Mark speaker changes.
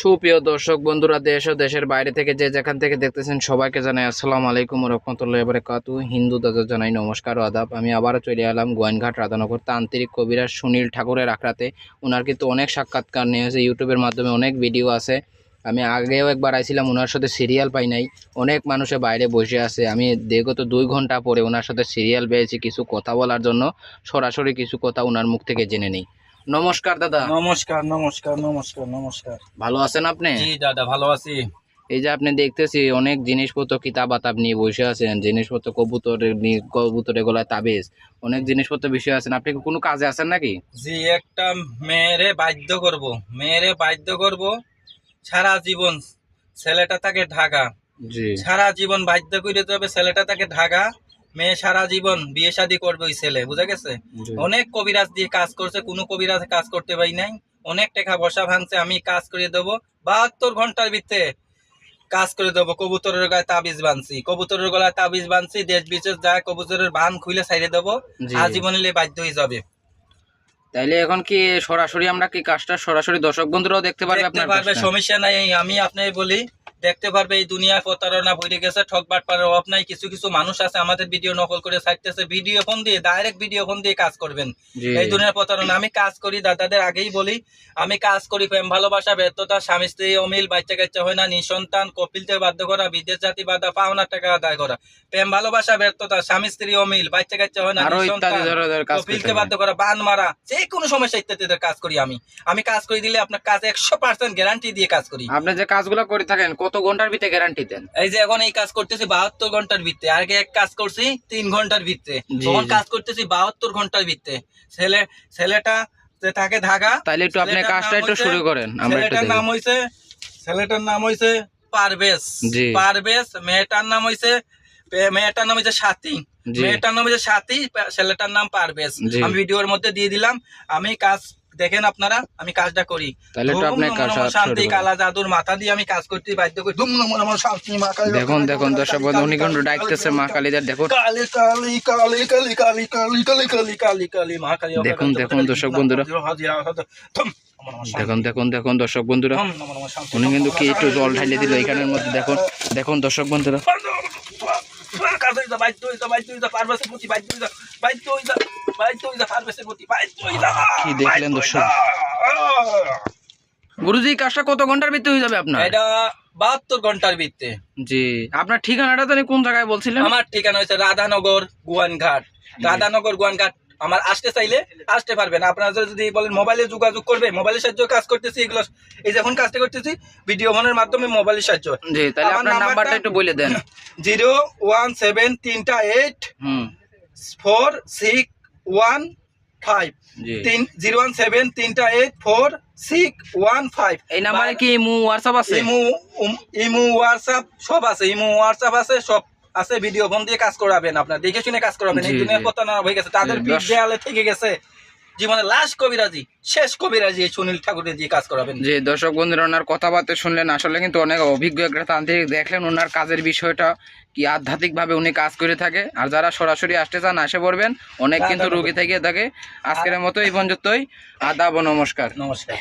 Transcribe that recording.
Speaker 1: সুপ্রিয় দর্শক বন্ধুরা, দেশ ও দেশের বাইরে থেকে যে যেখান থেকে দেখতেছেন সবাইকে জানাই আসসালামু আলাইকুম রহমতুল্লাহ বারাকাতু হিন্দু দাদা জানাই নমস্কার আদাব। আমি আবারও চলে এলাম গোয়েনঘাট রাধানগর তান্ত্রিক কবিরাজ সুনীল ঠাকুরের আখড়াতে। ওনার কিন্তু অনেক সাক্ষাৎকার নিয়েছে ইউটিউবের মাধ্যমে অনেক ভিডিও আছে। আমি আগেও একবার আইছিলাম ওনার সাথে সিরিয়াল পাই নাই। অনেক মানুষে বাইরে বসে আছে। আমি বিগত দুই ঘণ্টা পরে ওনার সাথে সিরিয়াল পেয়েছি কিছু কথা বলার জন্য। সরাসরি কিছু কথা ওনার মুখ থেকে জেনে নেই। নমস্কার দাদা।
Speaker 2: নমস্কার নমস্কার নমস্কার নমস্কার।
Speaker 1: ভালো আছেন আপনি?
Speaker 2: জি দাদা ভালো আছি।
Speaker 1: এই যে আপনি দেখতেছি অনেক জিনিসপত্র কিতাব আতাব নিয়ে বসে আছেন। জিনিসপত্র কবুতরের নিয়ে কবুতরের গলায় তাবিজ। অনেক জিনিসপত্র বিষয় আছেন আপনি কি কোনো কাজে আছেন নাকি?
Speaker 2: জি একটা মেয়েরে বাধ্য করব। মেয়েরে বাধ্য করব সারা জীবন ছেলেটা তাকে ঢাকা।
Speaker 1: জি।
Speaker 2: সারা জীবন বাধ্য করে দিতে হবে ছেলেটা তাকে ঢাকা। মেয়ে সারা জীবন বিয়ে শাদী করবে ওই ছেলে বুঝা গেছে? অনেক কবিরাজ দিয়ে কাজ করছে কোনো কবিরাজ কাজ করতে পারি নাই। অনেক টাকা বসা ভাঙছে আমি কাজ করে দেবো বাহাত্তর ঘণ্টার ভিতরে কাজ করে দেবো কবুতরের গায়ে তাবিজ বানছি কবুতরের গলায় তাবিজ বানছি দেশ বিদেশ যায় কবুতরের বান খুলে ছাইড়ে দেবো। আজীবন নিলে বাধ্য হয়ে যাবে।
Speaker 1: তাইলে এখন কি সরাসরি আমরা কি কাজটা সরাসরি দর্শক বন্ধুরাও দেখতে পারবে আপনার
Speaker 2: পারবে সমস্যা নাই আমি আপনাকে বলি দেখতে পারবে এই দুনিয়ায় প্রতারণা ভরে গেছে ঠকবাট পারার অভাব নাই কিছু কিছু মানুষ আছে আমাদের ভিডিও নকল করে ছাড়তেছে ভিডিও ফোন দিয়ে ডাইরেক্ট ভিডিও ফোন দিয়ে কাজ করবেন। এই দুনিয়ার প্রতারণা আমি কাজ করি দাদাদের আগেই বলি আমি কাজ করি প্রেম ভালোবাসা ব্যর্থতা স্বামী স্ত্রী অমিল বাচ্চা কাচ্চা হয় না নিঃসন্তান কপিলতে বাধ্য করা বিদেশ জাতি বাধা পাওনার টাকা আদায় করা প্রেম ভালোবাসা ব্যর্থতা স্বামী স্ত্রী অমিল বাচ্চা কাচ্চা হয় না নিঃসন্তান কপিলকে বাধ্য করা বান মারা যে কোনো সমস্যা ইত্যাদিদের কাজ করি আমি। আমি কাজ করে দিলে আপনার কাজ একশো পার্সেন্ট গ্যারান্টি দিয়ে কাজ করি।
Speaker 1: আপনি যে কাজগুলো করে থাকেন কত ঘণ্টার ভিতরে গ্যারান্টি দেন?
Speaker 2: এই যে এখন এই কাজ করতেছি বাহাত্তর ঘণ্টার ভিত্তে আগে এক কাজ করছি তিন ঘণ্টার ভিত্তে
Speaker 1: জি,
Speaker 2: তখন কাজ করতেছি বাহাত্তর ঘণ্টার ভিত্তে ছেলে ছেলেটা থাকে ঢাকা
Speaker 1: তাইলে একটু আপনি
Speaker 2: ছেলেটার
Speaker 1: কাজটা
Speaker 2: নাম
Speaker 1: একটু শুরু করেন
Speaker 2: ছেলেটার নাম হইছে ছেলেটার নাম হইছে পারভেজ। পারভেজ মেয়েটার নাম হইছে মেয়েটার নাম হইছে সাথী। মেয়েটার নাম হইছে সাথী ছেলেটার নাম পারভেজ। আমি ভিডিওর মধ্যে দিয়ে দিলাম। আমি কাজ দেখেন আপনারা আমি কাজটা করি শান্তি কালা জাদুর মাথা দিয়ে আমি কাজ করতে বাধ্য করি ধুম নমঃ নমঃ শান্তি মা কালী
Speaker 1: দেখুন দেখুন দর্শক বন্ধু উনি কিন্তু ডাকতেছে মা কালীদের দেখুন
Speaker 2: কালী কালী কালী কালী কালী কালী কালী কালী কালী কালী মা কালী
Speaker 1: দেখুন, দেখুন দর্শক বন্ধুরা। দেখুন দেখুন দেখুন দর্শক বন্ধুরা উনি কিন্তু কি একটু জল ঢালিয়ে দিল এখানের মধ্যে দেখুন দেখুন দর্শক বন্ধুরা কি দেখলেন দর্শক? গুরুজি কাজটা কত ঘণ্টার হয়ে যাবে আপনার?
Speaker 2: এটা বাহাত্তর ঘণ্টার ভিত্তে
Speaker 1: জি আপনার ঠিকানাটা কোন জায়গায় বলছিলেন?
Speaker 2: আমার ঠিকানা হচ্ছে রাধানগর গুয়ানঘাট। রাধানগর গুয়ানঘাট আমার আসতে চাইলে আসতে পারবেন। আপনারা যদি বলেন মোবাইলে যোগাযোগ করবে মোবাইলের সাহায্যে কাজ করতেছি এগুলো এই যখন কাজটা করতেছি ভিডিও ফোনের মাধ্যমে মোবাইলের সাহায্য।
Speaker 1: জি তাহলে আপনার নাম্বারটা
Speaker 2: নাম্বারটা-
Speaker 1: একটু বলে দেন।
Speaker 2: জিরো ওয়ান সেভেন তিনটা eight
Speaker 1: hmm.
Speaker 2: Four six one five. তিন জিরো ওয়ান সেভেন তিনটা eight four six one five.
Speaker 1: এই নাম্বারে কি ইমু হোয়াটসঅ্যাপ আছে?
Speaker 2: ইমু ইমু হোয়াটসঅ্যাপ সব আছে ইমু হোয়াটসঅ্যাপ আছে সব আছে। ভিডিও ফোন দিয়ে কাজ করাবেন আপনার দেখে শুনে কাজ করাবেন। এই কথা না হয়ে গেছে তাদের
Speaker 1: বিদ্যালয়
Speaker 2: পিঠ দেয়ালে থেকে গেছে। জীবনে লাস্ট কবিরাজি শেষ কবিরাজি এই সুনীল ঠাকুরের দিয়ে কাজ করাবেন।
Speaker 1: যে দর্শক বন্ধুরা ওনার কথাবার্তা শুনলেন আসলে কিন্তু অনেক অভিজ্ঞ একটা তান্ত্রিক। দেখলেন ওনার কাজের বিষয়টা কি আধ্যাত্মিকভাবে উনি কাজ করে থাকে। আর যারা সরাসরি আসতে চান আসে পড়বেন। অনেক কিন্তু রুগী থেকে থাকে। আজকের মতো এই পর্যন্তই। আদাব নমস্কার।
Speaker 2: নমস্কার।